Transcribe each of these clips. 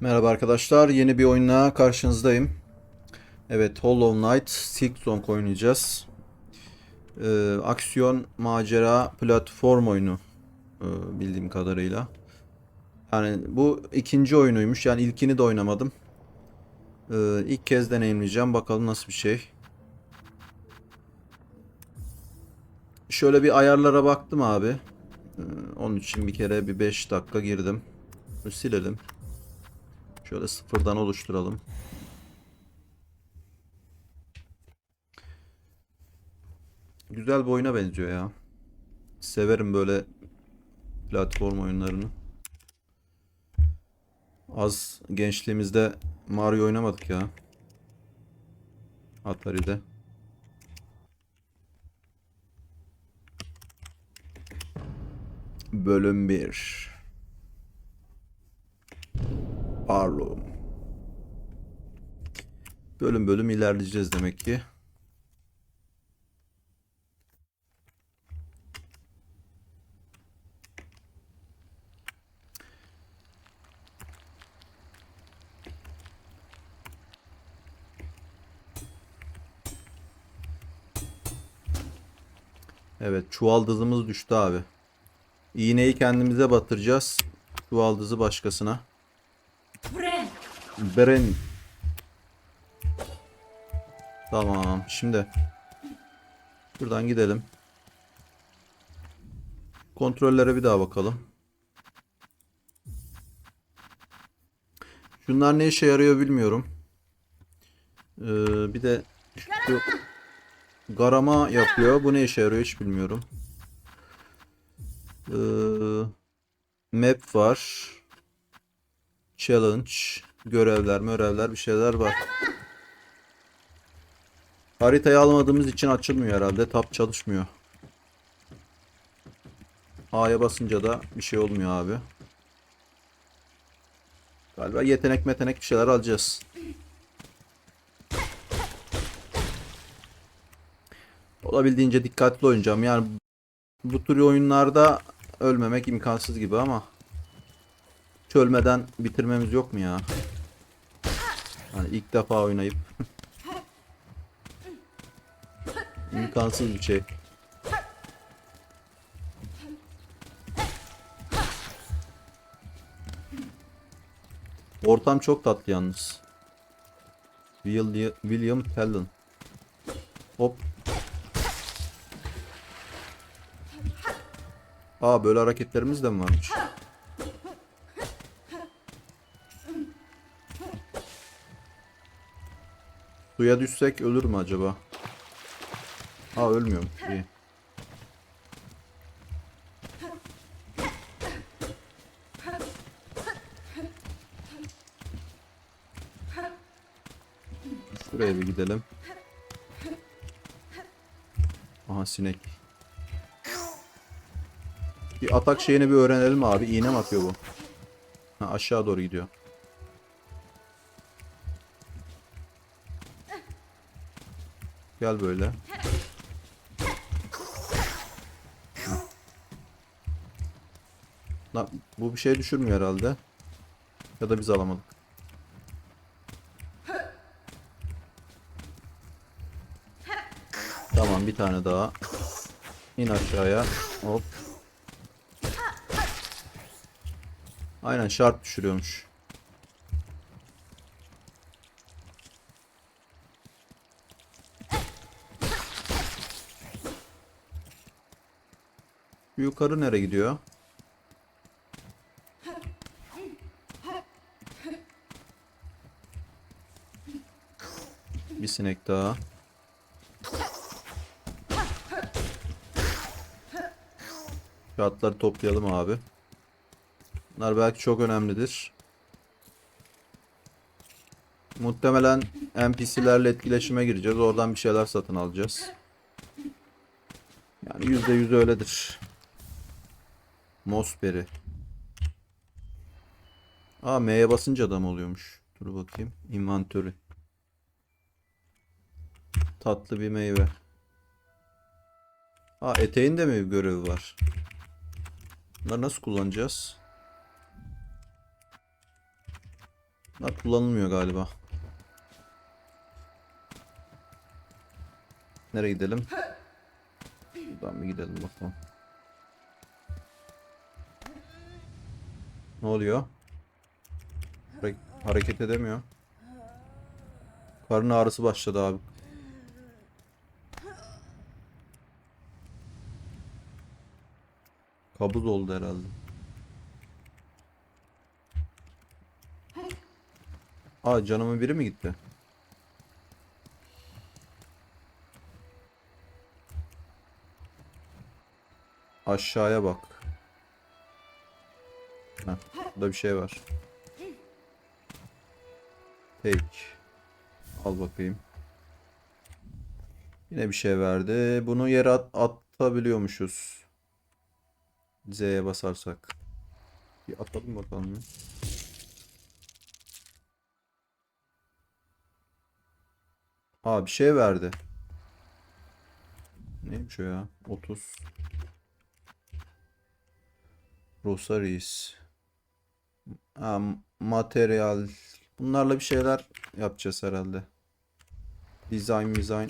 Merhaba arkadaşlar, yeni bir oyunla karşınızdayım. Evet, Hollow Knight Silk Song oynayacağız. Ee, aksiyon, macera, platform oyunu ee, bildiğim kadarıyla. Yani bu ikinci oyunuymuş, yani ilkini de oynamadım. Ee, ilk kez deneyimleyeceğim, bakalım nasıl bir şey. Şöyle bir ayarlara baktım abi. Ee, onun için bir kere bir 5 dakika girdim. Silelim. Şöyle sıfırdan oluşturalım. Güzel bir oyuna benziyor ya. Severim böyle platform oyunlarını. Az gençliğimizde Mario oynamadık ya. Atari'de. Bölüm 1 Barlow. Bölüm bölüm ilerleyeceğiz demek ki. Evet, çuvaldızımız düştü abi. İğneyi kendimize batıracağız. Çuvaldızı başkasına. Beren. Tamam. Şimdi buradan gidelim. Kontrollere bir daha bakalım. Şunlar ne işe yarıyor bilmiyorum. Ee, bir de şu garama yapıyor. Bu ne işe yarıyor hiç bilmiyorum. Ee, map var. Challenge, görevler, görevler bir şeyler var. Haritayı almadığımız için açılmıyor herhalde. Tab çalışmıyor. A'ya basınca da bir şey olmuyor abi. Galiba yetenek metenek bir şeyler alacağız. Olabildiğince dikkatli oynayacağım. Yani bu tür oyunlarda ölmemek imkansız gibi ama çölmeden bitirmemiz yok mu ya? Hani ilk defa oynayıp imkansız bir şey. Ortam çok tatlı yalnız. Will- William Tellon. Hop. Aa böyle hareketlerimiz de mi varmış? Suya düşsek ölür mü acaba? Aa ölmüyormuş. İyi. Şuraya bir gidelim. Aha sinek. Bir atak şeyini bir öğrenelim abi. İğne mi atıyor bu? Ha, aşağı doğru gidiyor. Gel böyle. Lan bu bir şey düşürmüyor herhalde. Ya da biz alamadık. Tamam bir tane daha. İn aşağıya. Hop. Aynen şart düşürüyormuş. Yukarı nereye gidiyor? Bir sinek daha. Kağıtları toplayalım abi. Bunlar belki çok önemlidir. Muhtemelen NPC'lerle etkileşime gireceğiz. Oradan bir şeyler satın alacağız. Yani yüzde yüz öyledir. Mosberry. Aa M'ye basınca da mı oluyormuş? Dur bakayım. Inventörü. Tatlı bir meyve. Aa eteğin de mi bir görevi var? Bunları nasıl kullanacağız? Bunlar kullanılmıyor galiba. Nereye gidelim? Buradan bir gidelim bakalım. Ne oluyor? Hare- hareket edemiyor. Karın ağrısı başladı abi. Kabuz oldu herhalde. Aa canımın biri mi gitti? Aşağıya bak. Heh, burada bir şey var. Take. Al bakayım. Yine bir şey verdi. Bunu yere at atabiliyormuşuz. Z'ye basarsak. Bir atalım bakalım. ya. Aa bir şey verdi. Neymiş o ya? 30. Rosaries. Materyal. Bunlarla bir şeyler yapacağız herhalde. Design, design.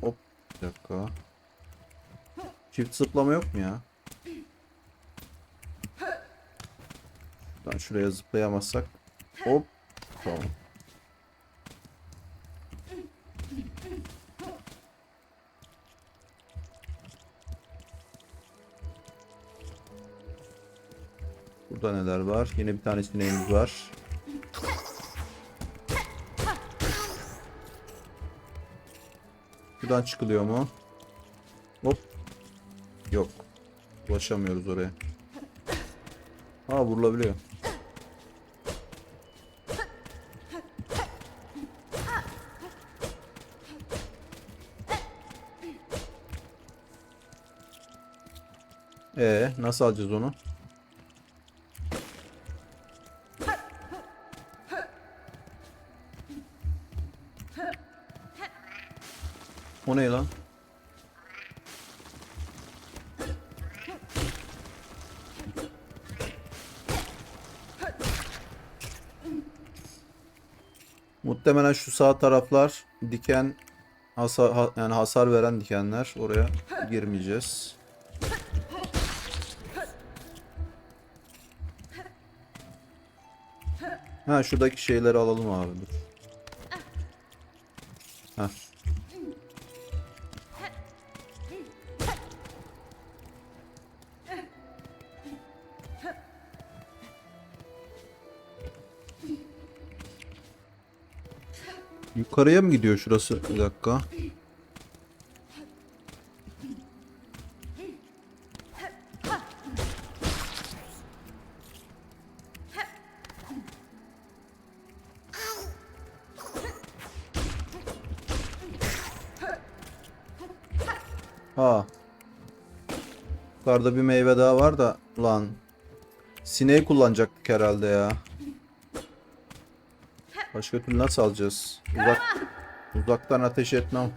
Hop. Bir dakika. Çift zıplama yok mu ya? Ben şuraya zıplayamazsak. Hop. Tamam. Burada neler var? Yine bir tane sineğimiz var. Buradan çıkılıyor mu? Hop. Yok. Ulaşamıyoruz oraya. Ha vurulabiliyor. Ee, nasıl alacağız onu? O ne lan? Muhtemelen şu sağ taraflar diken hasar ha- yani hasar veren dikenler. Oraya girmeyeceğiz. Ha şuradaki şeyleri alalım abi. Heh. Yukarıya mı gidiyor şurası? Bir dakika. Ha. Yukarıda bir meyve daha var da lan. Sineği kullanacaktık herhalde ya. Başka türlü nasıl alacağız? Uzak uzaktan ateş etmem.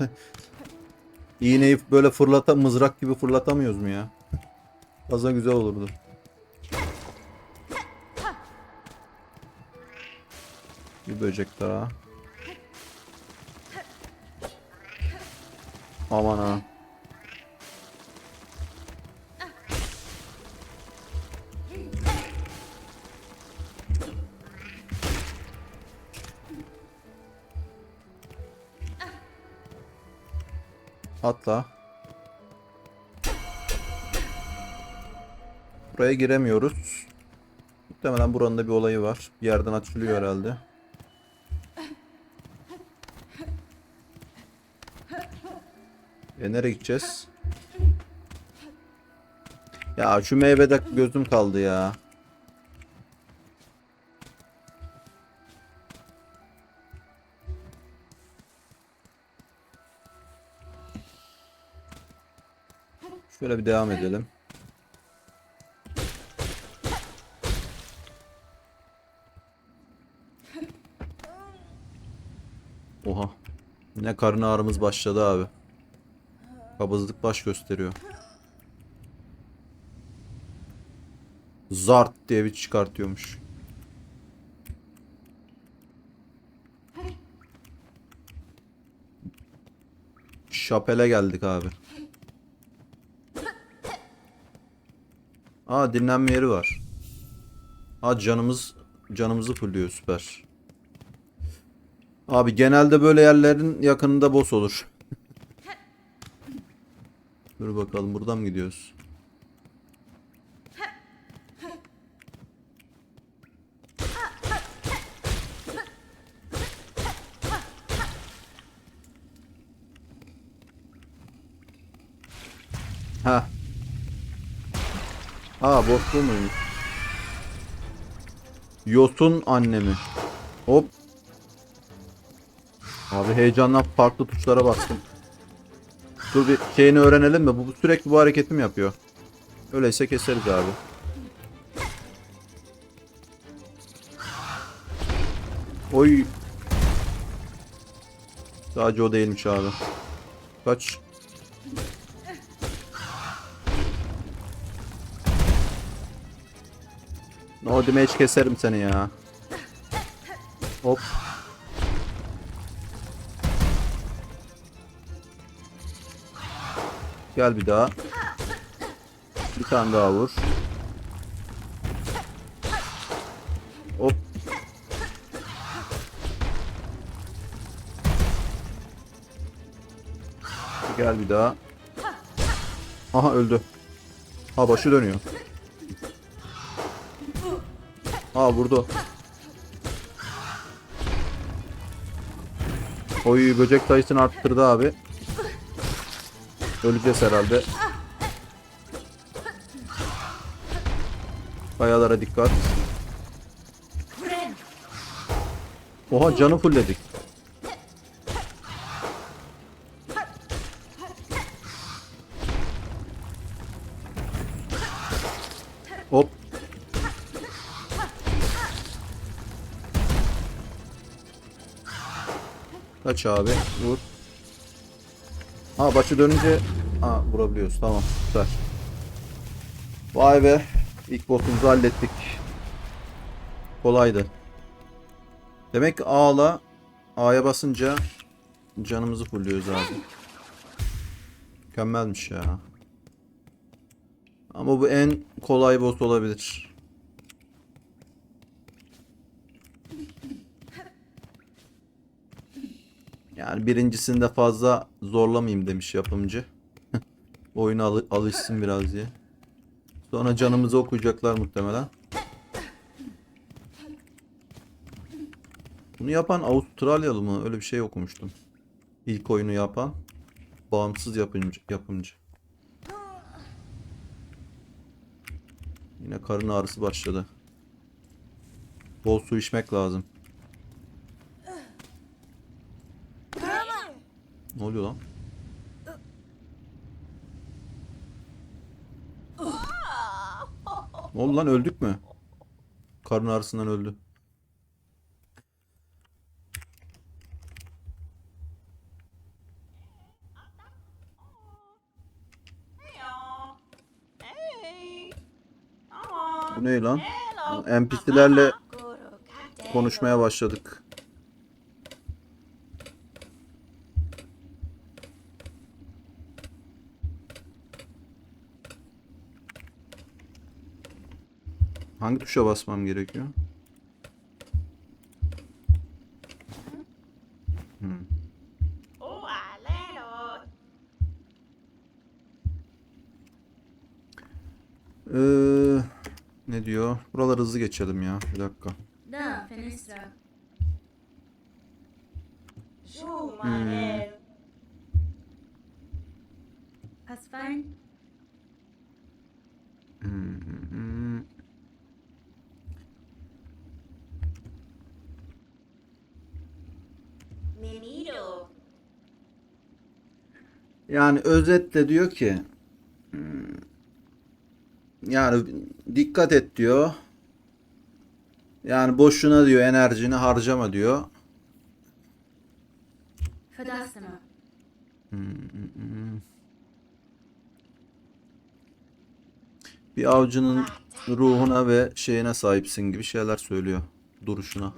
İğneyi böyle fırlata mızrak gibi fırlatamıyoruz mu ya? Fazla güzel olurdu. Bir böcek daha. Aman ha. Atla. Buraya giremiyoruz. Muhtemelen buranın da bir olayı var. Bir yerden açılıyor herhalde. E nereye gideceğiz? Ya şu meyvede gözüm kaldı ya. Şöyle bir devam edelim. Oha. Yine karın ağrımız başladı abi. Kabızlık baş gösteriyor. Zart diye bir çıkartıyormuş. Şapele geldik abi. Aa dinlenme yeri var. Aa canımız canımızı fulluyor süper. Abi genelde böyle yerlerin yakınında boss olur. Dur bakalım buradan mı gidiyoruz? Bu muymuş? Yosun annemi. Hop. Abi heyecanla farklı tuşlara bastım. Dur bir şeyini öğrenelim? Bu, bu sürekli bu hareketi mi yapıyor? Öyleyse keseriz abi. Oy. Sadece o değilmiş abi. Kaç. No damage keserim seni ya. Hop. Gel bir daha. Bir tane daha vur. Hop. Gel bir daha. Aha öldü. Ha başı dönüyor. Ha vurdu. Oy böcek sayısını arttırdı abi. Öleceğiz herhalde. Kayalara dikkat. Oha canı fullledik. Abi? Vur. Ha başı dönünce ha vurabiliyoruz. Tamam. Süper. Vay be. İlk boss'umuzu hallettik. Kolaydı. Demek A'la A'ya basınca canımızı fulluyoruz abi. Mükemmelmiş ya. Ama bu en kolay boss olabilir. Yani birincisinde fazla zorlamayayım demiş yapımcı. Oyuna alı- alışsın biraz diye. Sonra canımızı okuyacaklar muhtemelen. Bunu yapan Avustralyalı mı? Öyle bir şey okumuştum. İlk oyunu yapan bağımsız yapımcı. yapımcı. Yine karın ağrısı başladı. Bol su içmek lazım. Ne oluyor lan? Ne oldu lan öldük mü? Karın ağrısından öldü. Bu ne lan? NPC'lerle konuşmaya başladık. Hangi tuşa basmam gerekiyor? Oh, alero. Ee, ne diyor? Buraları hızlı geçelim ya. Bir dakika. Da, Fenestra. Shumare. That's Yani özetle diyor ki hmm, yani dikkat et diyor. Yani boşuna diyor enerjini harcama diyor. Bir avcının ruhuna ve şeyine sahipsin gibi şeyler söylüyor. Duruşuna.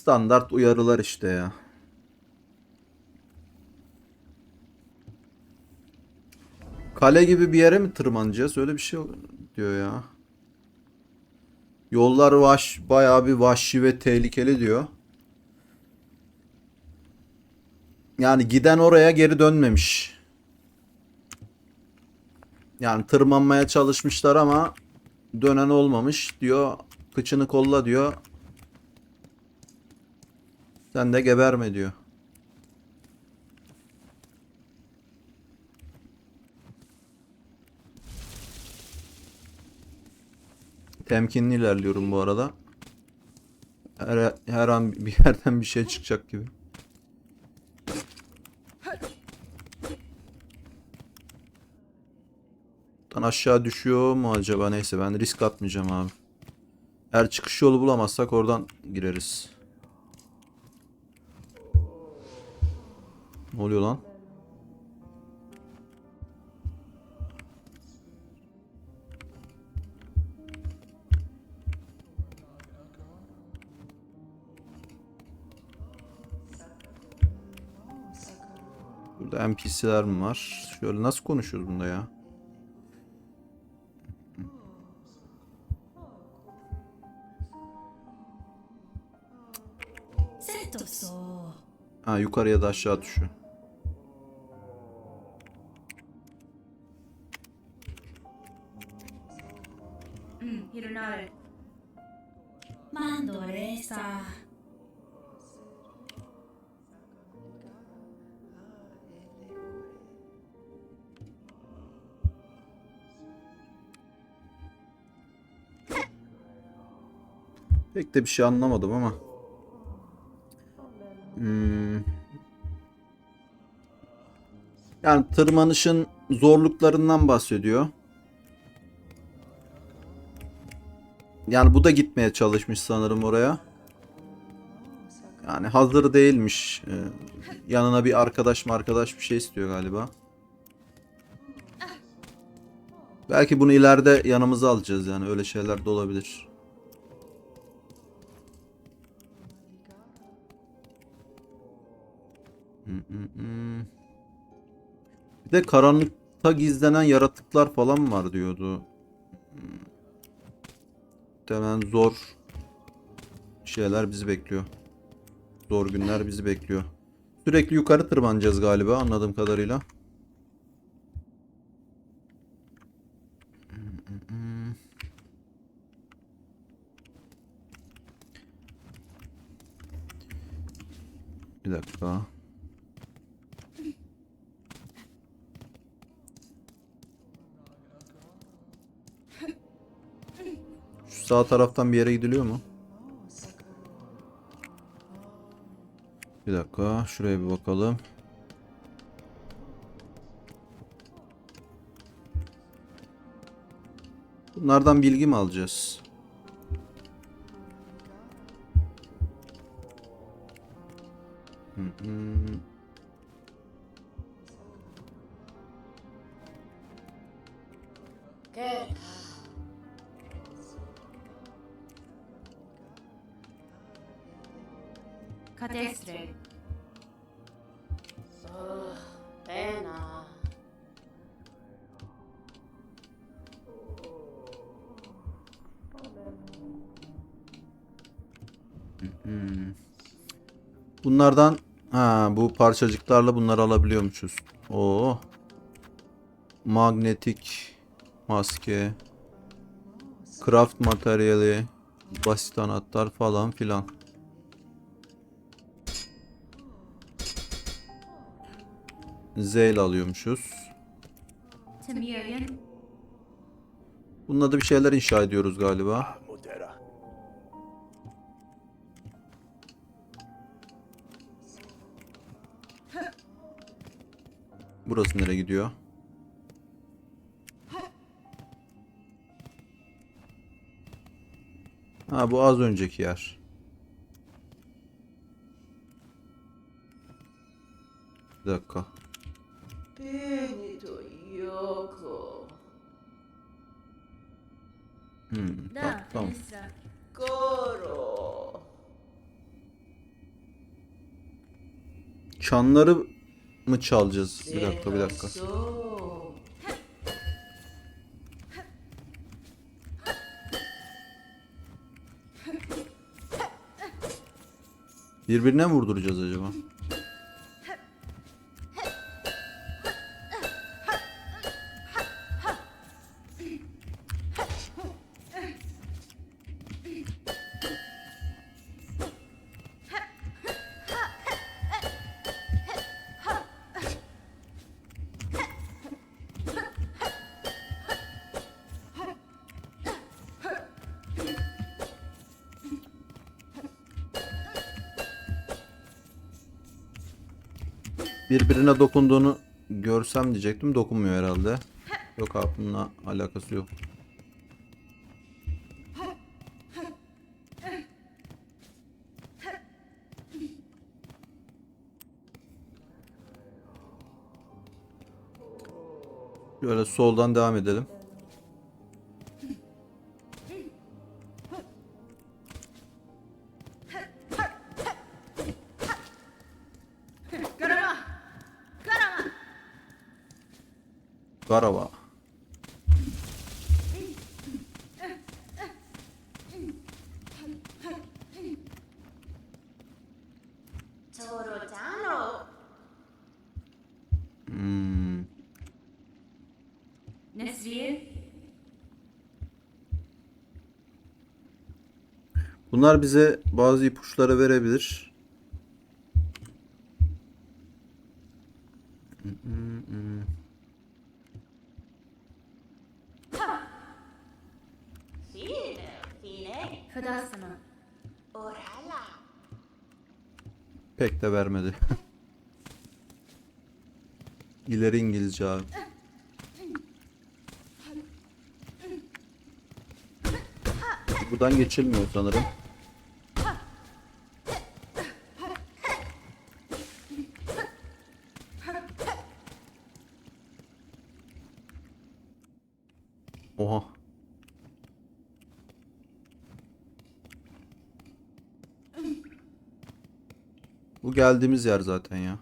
Standart uyarılar işte ya. Kale gibi bir yere mi tırmanacağız? Öyle bir şey diyor ya. Yollar vaş, bayağı bir vahşi ve tehlikeli diyor. Yani giden oraya geri dönmemiş. Yani tırmanmaya çalışmışlar ama dönen olmamış diyor. Kıçını kolla diyor. Sen de geberme diyor. Temkinli ilerliyorum bu arada. Her, her an bir yerden bir şey çıkacak gibi. Buradan aşağı düşüyor mu acaba? Neyse ben risk atmayacağım abi. Eğer çıkış yolu bulamazsak oradan gireriz. Ne oluyor lan? Burada NPC'ler mi var? Şöyle nasıl konuşuyoruz bunda ya? Ha yukarıya da aşağı düşüyor. Pek de bir şey anlamadım ama. Hmm. Yani tırmanışın zorluklarından bahsediyor. Yani bu da gitmeye çalışmış sanırım oraya. Yani hazır değilmiş. Ee, yanına bir arkadaş mı arkadaş bir şey istiyor galiba. Belki bunu ileride yanımıza alacağız yani öyle şeyler de olabilir. Bir de karanlıkta gizlenen yaratıklar falan var diyordu. Muhtemelen zor şeyler bizi bekliyor. Zor günler bizi bekliyor. Sürekli yukarı tırmanacağız galiba anladığım kadarıyla. Bir dakika. Sağ taraftan bir yere gidiliyor mu? Bir dakika, şuraya bir bakalım. Bunlardan bilgi mi alacağız? Hı Katestre. Pena. Bunlardan ha bu parçacıklarla bunları alabiliyormuşuz. Oo. Magnetik maske, craft materyali, basit anahtar falan filan. Zeyl alıyormuşuz. Temurian. Bununla da bir şeyler inşa ediyoruz galiba. Burası nereye gidiyor? Ha bu az önceki yer. Bir dakika. Benito Yoko. Hmm, Da, tamam. Fenistra. Coro. Çanları mı çalacağız? Bir dakika bir dakika. So. Birbirine mi vurduracağız acaba? Birbirine dokunduğunu görsem diyecektim. Dokunmuyor herhalde. Yok abi alakası yok. Şöyle soldan devam edelim. Bunlar bize bazı ipuçları verebilir. Pek de vermedi. İleri İngilizce abi. Buradan geçilmiyor sanırım. Oha. Bu geldiğimiz yer zaten ya.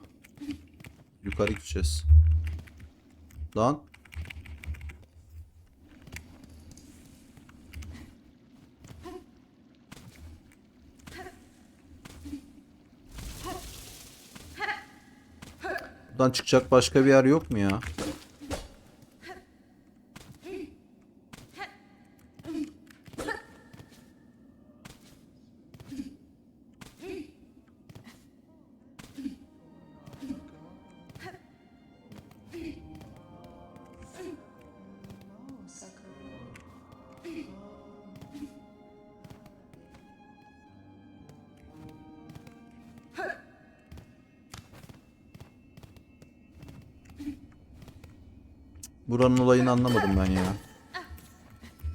Yukarı gideceğiz. Lan. Buradan çıkacak başka bir yer yok mu ya? Olayını anlamadım ben ya.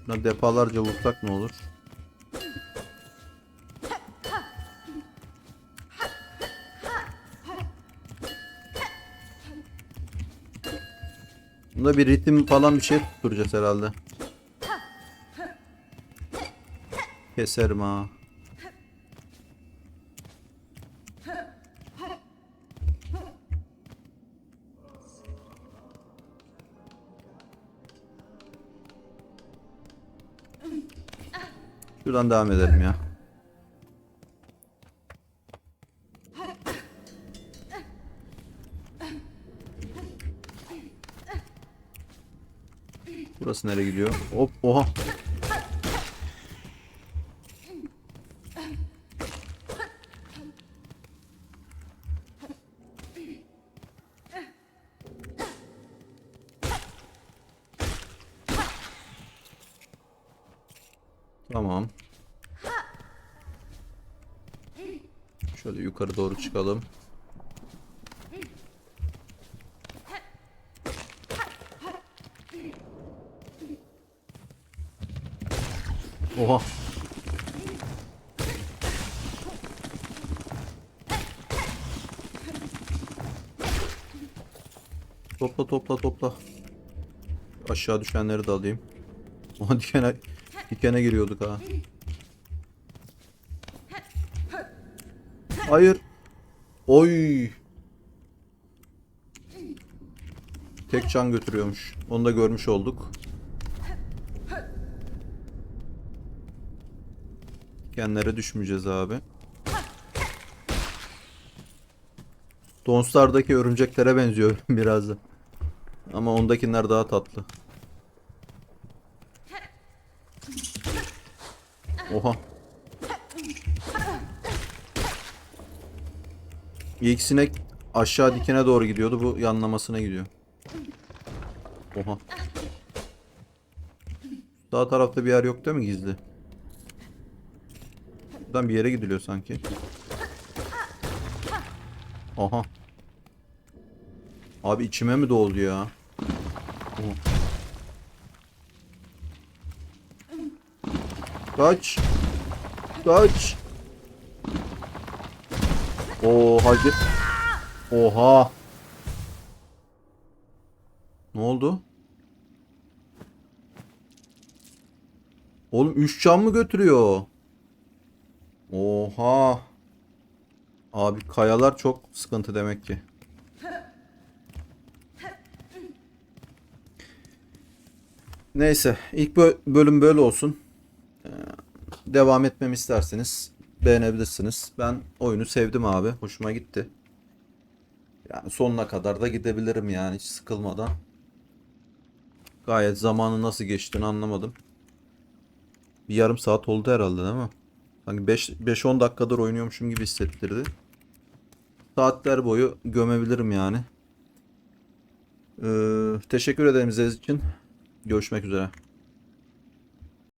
Buna defalarca vursak ne olur? Bunda bir ritim falan bir şey tutturacağız herhalde. Keserim ha. Şuradan devam edelim ya. Burası nereye gidiyor? Hop oha. Tamam. Şöyle yukarı doğru çıkalım. Oha. Topla topla topla. Aşağı düşenleri de alayım. Oha dikene, dikene giriyorduk ha. Hayır. Oy. Tek can götürüyormuş. Onu da görmüş olduk. Genlere düşmeyeceğiz abi. Donslardaki örümceklere benziyor biraz da. Ama ondakiler daha tatlı. Oha. İlk sinek aşağı dikene doğru gidiyordu. Bu yanlamasına gidiyor. Oha. Sağ tarafta bir yer yok değil mi gizli? Buradan bir yere gidiliyor sanki. Aha. Abi içime mi doldu ya? Oha. Kaç. Kaç. Oo hadi. Oha. Ne oldu? Oğlum 3 can mı götürüyor? Oha. Abi kayalar çok sıkıntı demek ki. Neyse ilk bö- bölüm böyle olsun. Ee, devam etmemi isterseniz beğenebilirsiniz. Ben oyunu sevdim abi. Hoşuma gitti. Yani sonuna kadar da gidebilirim yani hiç sıkılmadan. Gayet zamanı nasıl geçtiğini anlamadım. Bir yarım saat oldu herhalde değil mi? Sanki 5-10 dakikadır oynuyormuşum gibi hissettirdi. Saatler boyu gömebilirim yani. Ee, teşekkür ederim izlediğiniz için. Görüşmek üzere.